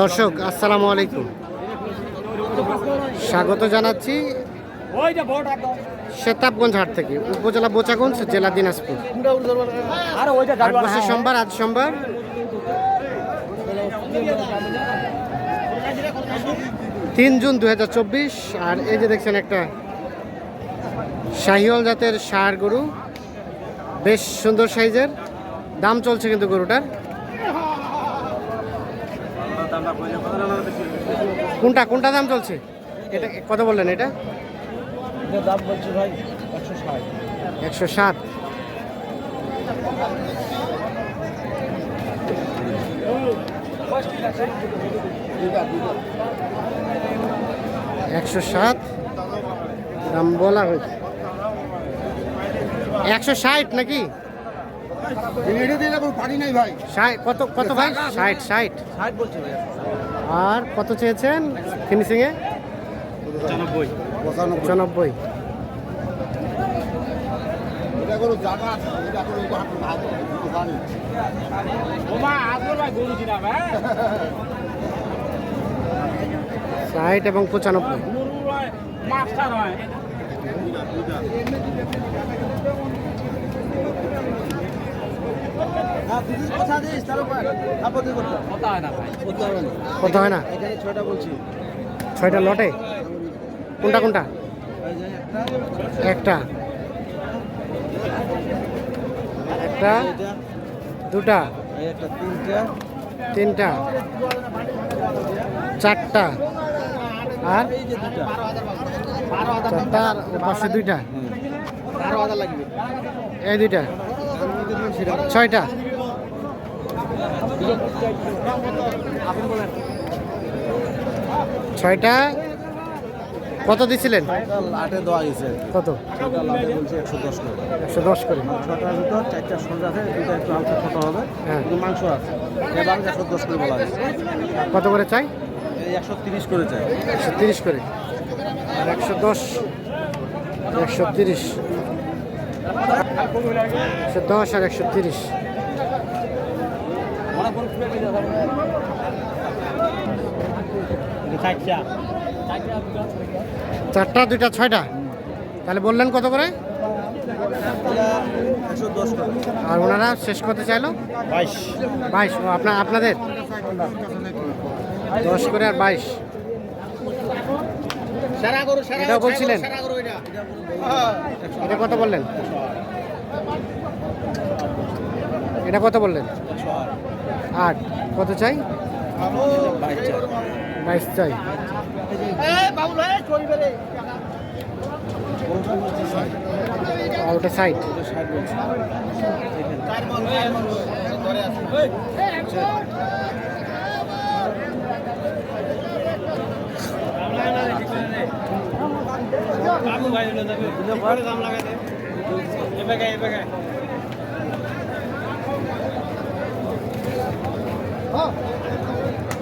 দর্শক, আসসালামু আলাইকুম। স্বাগত জানাচ্ছি সেতাবগঞ্জ হাট থেকে, উপজেলা বোচাগঞ্জ, জেলা দিনাজপুর। সোমবার, আজ সোমবার। তিন জুন দু হাজার চব্বিশ, আর এই যে দেখছেন একটা শাহিওয়াল জাতের সার গরু, বেশ সুন্দর সাইজের, দাম চলছে কিন্তু গরুটার। কোনটা কোনটা দাম চলছে? এটা কত বললেন এটা? দাম বলছি ভাই একশো ষাট। একশো সাত একশো সাত দাম বলা হয়েছে। একশো ষাট নাকি? কত কত ভাই? ষাট ষাট। ষাট বলছি ভাই। আর কত চেয়েছেন ফিনিশিংয়ে পঁচানব্বই। পঁচানব্বই। পঁচানব্বই। এটা করো জায়গা আছে এটা করো এটা হাঁটু না হাঁটু জানি ষাট এবং পঁচানব্বই না দিদির কথা আপত্তি করতে কথা হয় না হয় ছয়টা লটে? কোনটা কোনটা? একটা। একটা একটা দুটা। তিনটা। তিনটা চারটা। আর? চারটা আর পাশে দুইটা। এই দুইটা। ছয়টা। ছয়টা। কত দিছিলেন? দেওয়া কত? একশো দশ টাকা একশো দশ করে। সোজা আছে দুটা একটু হবে হ্যাঁ। মাংস আছে একশো দশ করে বলা গেছে কত করে চাই একশো তিরিশ করে চাই? একশো তিরিশ করে। আর একশো দশ? একশো তিরিশ। একশো দশ আর একশো তিরিশ। চারটা দুইটা ছয়টা? তাহলে বললেন কত করে? আর ওনারা শেষ করতে চাইলো? বাইশ। বাইশ। আপনার আপনাদের? দশ করে আর বাইশ। এটাও বলছিলেন? এটা কত বললেন? এটা কত বললেন? আট। কত চাই? বাইশ চাই। বাইশ চাই ওটা সাইড ষাট বলছি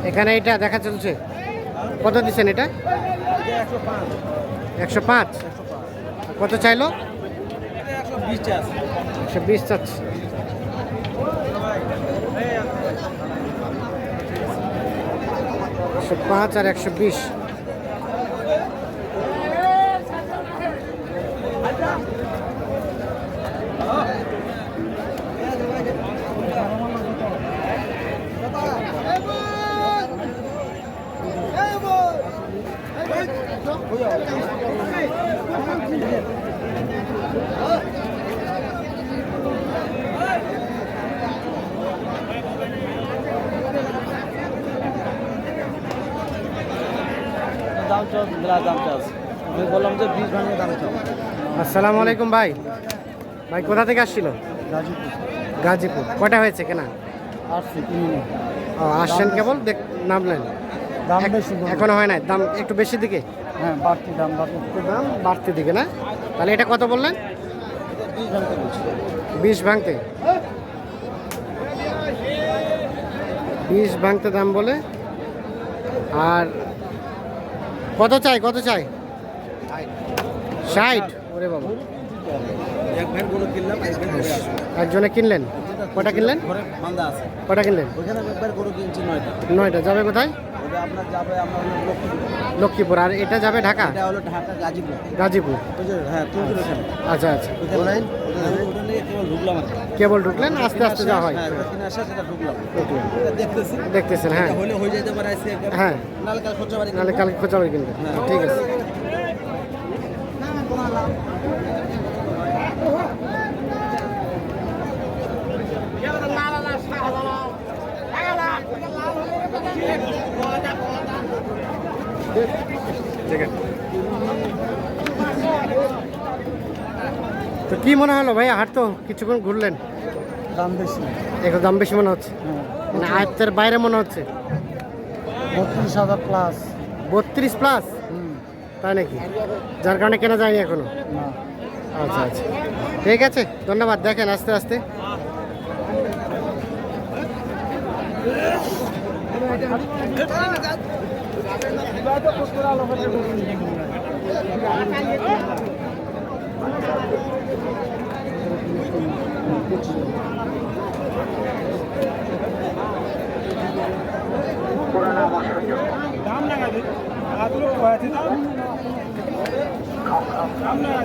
এখানে এটা দেখা চলছে। কত দিচ্ছেন এটা? একশো পাঁচ। কত চাইলো? একশো বিশ চাচ্ছে। একশো পাঁচ আর একশো বিশ। দাম চাষ দাম চাষ আমি বললাম যে বিশ ভাঙে দাম চাও। আসসালামু আলাইকুম ভাই। ভাই কোথা থেকে আসছিল? গাজীপুর। গাজীপুর। কটা হয়েছে কেনা? আসছি আসছেন কেবল? দেখ নামলেন দাম বেশি। এখনও হয় না দাম একটু বেশি দিকে? হ্যাঁ বাড়তি দাম বাড়তি দাম বাড়তি দিকে না? তাহলে এটা কত বললেন? বিশ ভাঙতে। বিশ ভাঙতে দাম বলে। আর কত চাই? কত চাই? ষাট। ওরে বাবা। একজনে কিনলেন? কটা কিনলেন? কটা কিনলেন? নয়টা। যাবে কোথায়? ওটা আপনার যাবে আপনার হলো লক্ষ্মীপুর। লক্ষ্মীপুর আর এটা যাবে ঢাকা? এটা হলো ঢাকা গাজীপুর। গাজীপুর। যে হ্যাঁ তুলতুল আচ্ছা আচ্ছা নিয়ে কেবল ঢুকলাম। কেবল ঢুকলেন আস্তে আস্তে যাওয়া হয়। হ্যাঁ কিনে আসা সেটা ঢুকলাম। ঢুকলেন। এটা দেখতেছি। দেখতেছেন হ্যাঁ। এটা হলে হয়ে যেতে পারে আজকে। হ্যাঁ। নাহলে কাল খরচা বাড়ি নাহলে কালকে খোঁচাবাড়ি কিনবেন ঠিক আছে। তো কি মনে হলো ভাই হাট তো কিছুক্ষণ ঘুরলেন? দাম বেশি। একটু দাম বেশি মনে হচ্ছে? মানে আয়ত্তের বাইরে মনে হচ্ছে? বত্রিশ হাজার প্লাস বত্রিশ প্লাস তাই নাকি? যার কারণে কেনা যায়নি এখনও? আচ্ছা আচ্ছা। ঠিক আছে ধন্যবাদ। দেখেন আস্তে আস্তে। দাম লাগাবে আদুলো কয়াতে দাম দাম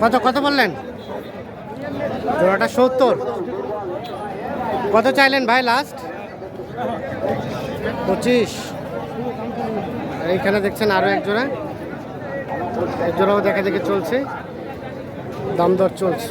কত কত বললেন? জোড়াটা সত্তর। কত চাইলেন ভাই লাস্ট পঁচিশ। এইখানে দেখছেন আরও এক জোড়া। এক জোড়াও দেখা দেখে চলছে। দাম দর চলছে।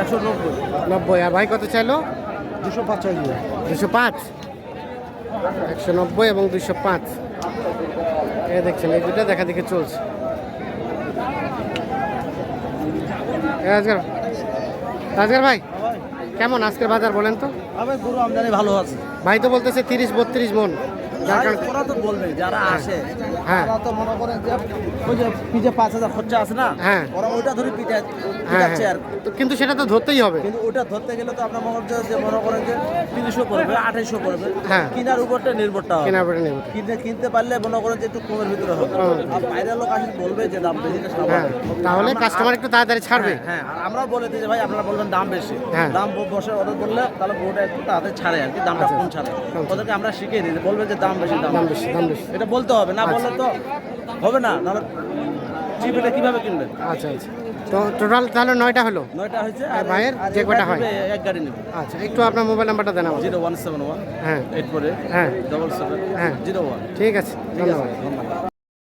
একশো নব্বই। নব্বই আর ভাই কত চাইলো? দুশো পাঁচাশি দুশো পাঁচ? একশো নব্বই এবং দুশো পাঁচ। এই দেখছেন এই দুটো দেখা দেখে চলছে। এ রাজগার রাজগার ভাই কেমন আজকের বাজার বলেন তো? গরু আমদানি ভালো আছে। ভাই তো বলতেছে তিরিশ বত্রিশ মন। ওরা তো বলবে যারা আসে হ্যাঁ। তারা তো মনে করেন যে ওই যে পিঠে পাঁচ হাজার খরচা আছে না হ্যাঁ। ওরা ওইটা ধরে পিঠে হ্যাঁ পিঠাচ্ছে আর কিন্তু সেটা তো ধরতেই হবে। কিন্তু ওটা ধরতে গেলে তো আপনার মনে হচ্ছে যে মনে করেন যে পড়বে পড়বে। কিনার উপরটা নির্ভরটা হবে। কিনতে কিনতে পারলে মনে করেন যে একটু কমের ভিতরে হবে। আর বাইরের লোক আসলে বলবে যে দাম বেশি তাহলে কাস্টমার একটু তাড়াতাড়ি ছাড়বে। হ্যাঁ, আর আমরা বলে দিই যে ভাই আপনারা বলবেন দাম বেশি। দাম বসে অর্ডার করলে তাহলে বউটা একটু তাড়াতাড়ি ছাড়ে আর কি দামটা আচ্ছা, কম ছাড়ে। ওদেরকে আমরা শিখিয়ে দিই বলবে যে দাম বেশি দাম দাম বেশি। দাম বেশি। এটা বলতে হবে না বললে তো হবে না নাহলে চিপ এটা কীভাবে কিনবেন? আচ্ছা আচ্ছা। তো টোটাল তাহলে নয়টা হলো? নয়টা হয়েছে আর ভাইয়ের যে কটা হয়? এক গাড়ি নেবে। আচ্ছা একটু আপনার মোবাইল নাম্বারটা দেন আমার জিরো ওয়ান সেভেন ওয়ান হ্যাঁ। এইট ফোর হ্যাঁ। ডবল সেভেন হ্যাঁ। Zero one. ঠিক আছে ধন্যবাদ। ধন্যবাদ।